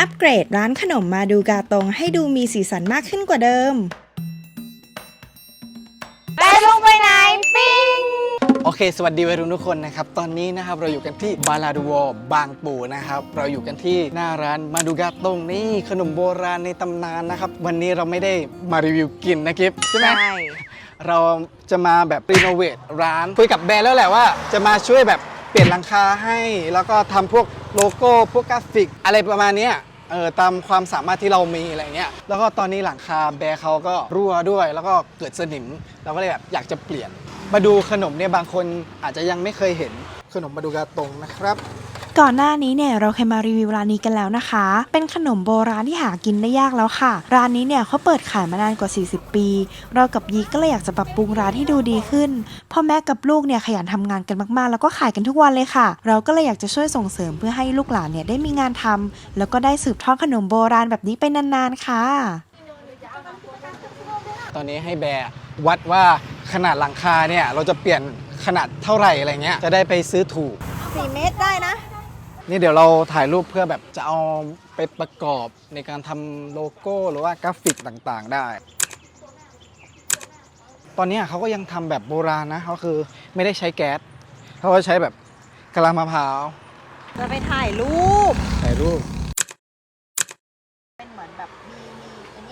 อัปเกรดร้านขนมมาดูกาตงให้ดูมีสีสันมากขึ้นกว่าเดิม ไปลงไปไหน ปิ้ง โอเค สวัสดีวัยรุ่นทุกคนนะครับ ตอนนี้นะครับเราอยู่กันที่บาลาดูวบางปูนะครับ เราอยู่กันที่หน้าร้านมาดูกาตงนี่ขนมโบราณในตำนานนะครับ วันนี้เราไม่ได้มารีวิวกินนะกิฟใช่ไหม เราจะมาแบบรีโนเวทร้าน คุยกับแบรนด์แล้วแหละว่า จะมาช่วยแบบเปลี่ยนหลังคาให้ แล้วก็ทำพวกโลโก้ พวกกราฟิก อะไรประมาณเนี้ย เออตามความสามารถที่เรามีอะไรเงี้ยแล้วก็ตอนนี้หลังคาแบร์เขาก็รั่วด้วย แล้วก็เกิดสนิมเราก็เลยแบบอยากจะเปลี่ยน มาดูขนมเนี่ยบางคนอาจจะยังไม่เคยเห็นขนมมาดูกาตงนะครับ ก่อนหน้านี้เนี่ยเราเคยมารีวิวร้านนี้กันแล้วนะคะ เป็นขนมโบราณที่หากินได้ยากแล้วค่ะ ร้านนี้เนี่ยเขาเปิดขายมานานกว่า 40 ปี เรากับยีก็เลยอยากจะปรับปรุงร้านให้ดูดีขึ้นเพ่อแม่กับลูกเนี่ยขยันทำงานกันมากๆ แล้วก็ขายกันทุกวันเลยค่ะ เราก็เลยอยากจะช่วยส่งเสริมเพื่อให้ลูกหลานเนี่ยได้มีงานทำแล้วก็ได้สืบทอดขนมโบราณแบบนี้ไปนานๆค่ะ ตอนนี้ให้แบร์วัดว่าขนาดหลังคาเนี่ยเราจะเปลี่ยนขนาดเท่าไหร่อะไรเงี้ยจะได้ไปซื้อถูก 4 เมตรได้นะ นี่เดี๋ยวเราถ่ายรูปเพื่อแบบจะเอาไปประกอบในการทำโลโก้หรือว่ากราฟิกต่างๆได้ ตอนนี้เขาก็ยังทำแบบโบราณนะเขาคือไม่ได้ใช้แก๊สเขาก็ใช้แบบกะลามะพร้าว จะไปถ่ายรูปถ่ายรูป เป็นเหมือนแบบมีมีอันเ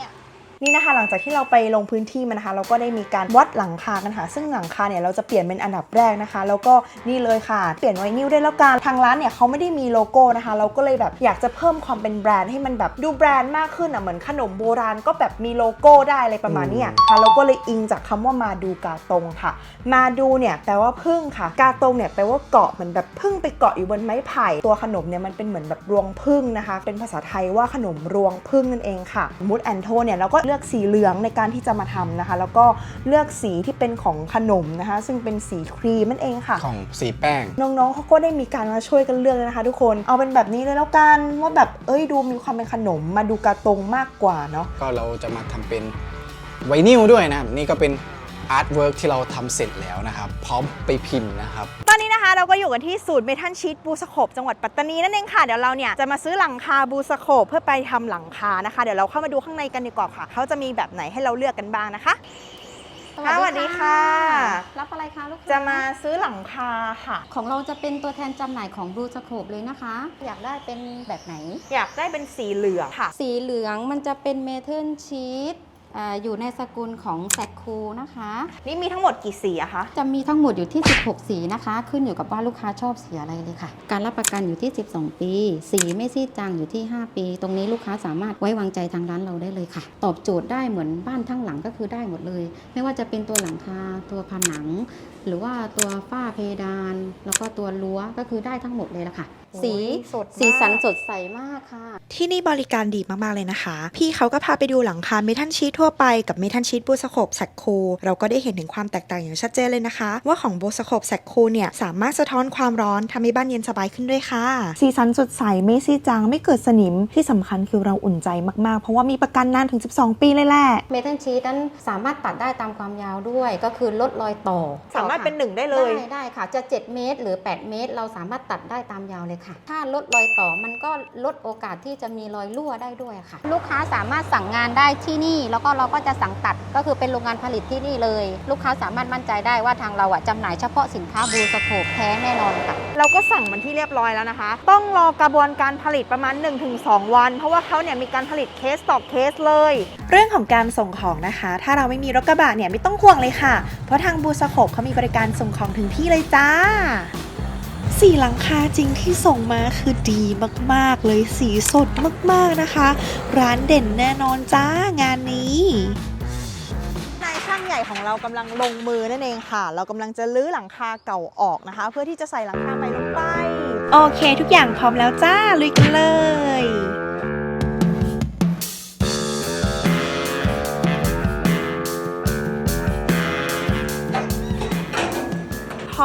นี่นะคะหลังจากที่เราไปลงพื้นที่มานะคะ เราก็ได้มีการวัดหลังคากันค่ะ ซึ่งหลังคาเนี่ยเราจะเปลี่ยนเป็นอันดับแรกนะคะ แล้วก็นี่เลยค่ะ เปลี่ยนไวนิลได้แล้วกันทางร้านเนี่ยเขาไม่ได้มีโลโก้นะคะ เราก็เลยแบบอยากจะเพิ่มความเป็นแบรนด์ให้มันแบบดูแบรนด์มากขึ้นอะเหมือนขนมโบราณก็แบบมีโลโก้ได้อะไรประมาณนี้ค่ะเราก็เลยอิงจากคำว่ามาดูกาตงค่ะ มาดูเนี่ยแปลว่าพึ่งค่ะ กาตงเนี่ยแปลว่าเกาะเหมือนแบบพึ่งไปเกาะอยู่บนไม้ไผ่ตัวขนมเนี่ยมันเป็นเหมือนแบบรวงพึ่งนะคะ เป็นภาษาไทยว่าขนมรวงพึ่งนั่นเองค่ะมูดแอนโทเนี่ยเราก็เลือกสีเหลืองในการที่จะมาทำนะคะ แล้วก็เลือกสีที่เป็นของขนมนะคะ ซึ่งเป็นสีครีมนั่นเองค่ะ ของสีแป้ง น้องๆเขาก็ได้มีการมาช่วยกันเลือกเลยนะคะ ทุกคนเอาเป็นแบบนี้เลยแล้วกันว่าแบบเอ้ยดูมีความเป็นขนมมาดูกาตงมากกว่าเนาะก็เราจะมาทำเป็นไวนิลด้วยนะครับนี่ก็เป็นอาร์ตเวิร์กที่เราทำเสร็จแล้วนะครับ พร้อมไปพิมพ์นะครับตอ นนี้นะคะเราก็อยู่กันที่ศูนย์เมทัลชีตบูสโคปจังหวัดปัตตานีนั่นเองค่ะ เดี๋ยวเราเนี่ยจะมาซื้อหลังคาบูสโคปเพื่อไปทำหลังคานะคะ เดี๋ยวเราเข้ามาดูข้างในกันดีกว่าค่ะ เขาจะมีแบบไหนให้เราเลือกกันบ้างนะคะค่ะสวัสดีค่ะ รับอะไรคะลูกค้จะมาซื้อหลังคาค่ะ ของเราจะเป็นตัวแทนจำหน่ายของบลูสโคปเลยนะคะ อยากได้เป็นแบบไหน อยากได้เป็นสีเหลืองค่ะ สีเหลืองมันจะเป็นเมทัลชีต อยู่ในสกุลของแซคคูนะคะ นี่มีทั้งหมดกี่สีอะคะ จะมีทั้งหมดอยู่ที่ 16 สีนะคะ ขึ้นอยู่กับว่าลูกค้าชอบสีอะไรเลยค่ะ การรับประกันอยู่ที่ 12 ปี สีไม่ซีดจางอยู่ที่ 5 ปี ตรงนี้ลูกค้าสามารถไว้วางใจทางร้านเราได้เลยค่ะ ตอบโจทย์ได้เหมือนบ้านทั้งหลังก็คือได้หมดเลย ไม่ว่าจะเป็นตัวหลังคาตัวผนัง หรือว่าตัวฝ้าเพดาน แล้วก็ตัวรั้วก็คือได้ทั้งหมดเลยละค่ะโอ้ยสีสดมากสีสันสดใสมากค่ะ ที่นี่บริการดีมาก ๆ เลยนะคะ พี่เขาก็พาไปดูหลังคาเมทัลชีตทั่วไปกับเมทัลชีตบูสโคปแซคคูเราก็ได้เห็นถึงความแตกต่างอย่างชัดเจนเลยนะคะ ว่าของบูสโคปแซคคูเนี่ยสามารถสะท้อนความร้อนทำให้บ้านเย็นสบายขึ้นด้วยค่ะ สีสันสดใสไม่ซีดจางไม่เกิดสนิมที่สำคัญคือเราอุ่นใจมากๆ เพราะว่ามีประกันนานถึง 12 ปีเลยแหละเมทัลชีตนั้นสามารถตัดได้ตามความยาวด้วย ก็คือลดรอยต่อสามารถเป็นหนึ่งได้เลยได้ได้ค่ะ จะ 7 เมตร หรือ 8 เมตร เราสามารถตัดได้ตามยาวเลยค่ะ ถ้าลดรอยต่อมันก็ลดโอกาสที่จะมีรอยรั่วได้ด้วยค่ะ ลูกค้าสามารถสั่งงานได้ที่นี่ แล้วก็เราก็จะสั่งตัดก็คือเป็นโรงงานผลิตที่นี่เลย ลูกค้าสามารถมั่นใจได้ว่าทางเราอะจำหน่ายเฉพาะสินค้าบลูสโคปแท้แน่นอนค่ะ เราก็สั่งมันที่เรียบร้อยแล้วนะคะ ต้องรอกระบวนการผลิตประมาณ 1-2 วัน เพราะว่าเขาเนี่ยมีการผลิตเคสต่อเคสเลย เรื่องของการส่งของนะคะ ถ้าเราไม่มีรถกระบะเนี่ยไม่ต้องห่วงเลยค่ะ เพราะทางบูสโคปเขามีบริการส่งของถึงที่เลยจ้า สีหลังคาจริงที่ส่งมาคือดีมากๆเลยสีสดมากๆนะคะ ร้านเด่นแน่นอนจ้างานนี้นายช่างใหญ่ของเรากำลังลงมือนั่นเองค่ะ เรากำลังจะลื้อหลังคาเก่าออกนะคะ เพื่อที่จะใส่หลังคาใหม่ลงไป โอเค ทุกอย่างพร้อมแล้วจ้าลุยกันเลย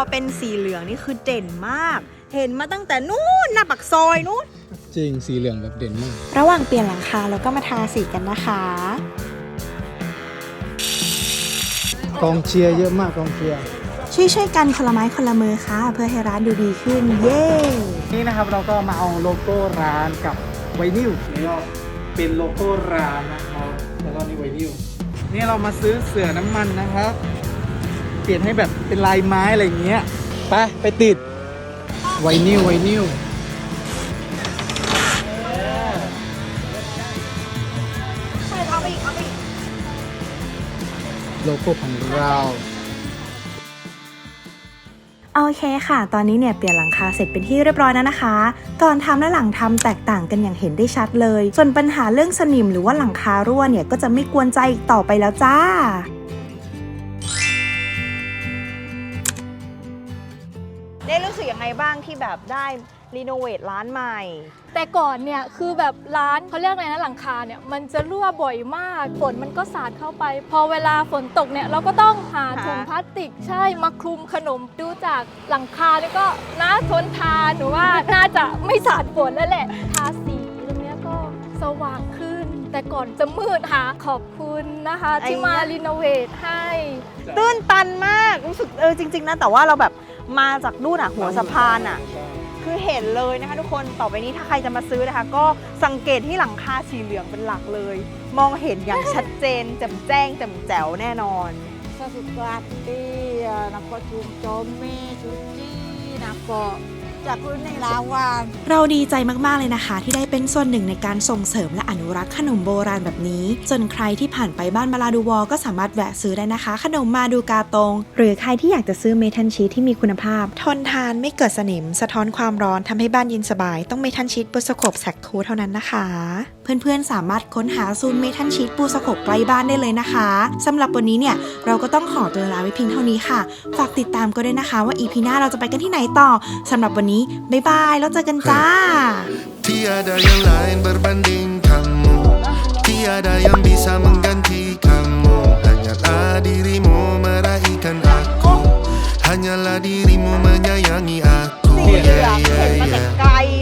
เป็นสีเหลืองนี่คือเด่นมาก เห็นมาตั้งแต่นู้นหน้าปักซอยนู้น จริงสีเหลืองแบบเด่นมาก ระหว่างเปลี่ยนหลังคาแล้วก็มาทาสีกันนะคะกองเชียร์เยอะมากกองเชียร์ช่วยๆกันคนละไม้คนละมือค่ะ เพื่อให้ร้านดูดีขึ้น เย้นี่นะครับเราก็มาเอาโลโก้ร้านกับไววนิลนี่ก็เป็นโลโก้ร้านนะครับแล้วก็นี่ไวนิลนี่เรามาซื้อเสือน้ำมันนะครับ เปลี่ยนให้แบบเป็นลายไม้อะไรอย่างเงี้ยไปไปติดไวนิลไวนิลเอาไปอีกเอาไปอีกโลโก้ของเราโอเคค่ะ ตอนนี้เนี่ยเปลี่ยนหลังคาเสร็จเป็นที่เรียบร้อยแล้วนะคะก่อนทำและหลังทำแตกต่างกันอย่างเห็นได้ชัดเลย ส่วนปัญหาเรื่องสนิมหรือว่าหลังคารั่วเนี่ยก็จะไม่กวนใจอีกต่อไปแล้วจ้า ได้รู้สึกยังไงบ้างที่แบบได้รีโนเวทร้านใหม่ แต่ก่อนเนี่ยคือแบบร้านเขาเรียกอะไรนะหลังคาเนี่ยมันจะรั่วบ่อยมากฝนมันก็สาดเข้าไป พอเวลาฝนตกเนี่ยเราก็ต้องหาค่ะถุงพลาสติกใช่มาคลุมขนมดูจากหลังคาเนี่ยก็น่าทนทานหนูว่าน่าจะไม่สาดฝนแล้วแหละทาสีตรงเนี้ยก็สว่างขึ้น แต่ก่อนจะมืดค่ะขอบคุณนะคะ ที่มารีโนเวทให้ตื้นตันมากรู้สึกเออจริง ๆนะแต่ว่าเราแบบ มาจากนู่นอะหัวสะพานอะ คือเห็นเลยนะคะทุกคนต่อไปนี้ถ้าใครจะมาซื้อนะคะ ก็สังเกตที่หลังคาสีเหลืองเป็นหลักเลย มองเห็นอย่างชัดเจนแจ่มแจ้งแจ่มแจ๋วแน่นอน sesuatu nako cumi cuci จากพื้นในลาวานเราดีใจมากๆเลยนะคะ ที่ได้เป็นส่วนหนึ่งในการส่งเสริมและอนุรักษ์ขนมโบราณแบบนี้จนใครที่ผ่านไปบ้านมาลาดูวอลก็สามารถแวะซื้อได้นะคะ ขนมมาดูกาตง หรือใครที่อยากจะซื้อเมทัลชีทที่มีคุณภาพ ทนทานไม่เกิดสนิม สะท้อนความร้อนทำให้บ้านเย็นสบาย ต้องเมทัลชีทบูสโคบแซกคูเท่านั้นนะคะเพื่อนๆ สามารถค้นหาซูนเมทันชีตปูสะกบใกล้บ้านได้เลยนะคะสำหรับวันนี้เนี่ย เราก็ต้องขอตัวลาไว้เพียงเท่านี้ค่ะ ฝากติดตามก็ด้วยนะคะ ว่าอีพีหน้าเราจะไปกันที่ไหนต่อสำหรับวันนี้ บ๊ายบาย แล้วเจอกันจ้า Tiada yang lain berbanding kamu Tiada yang bisa mengganti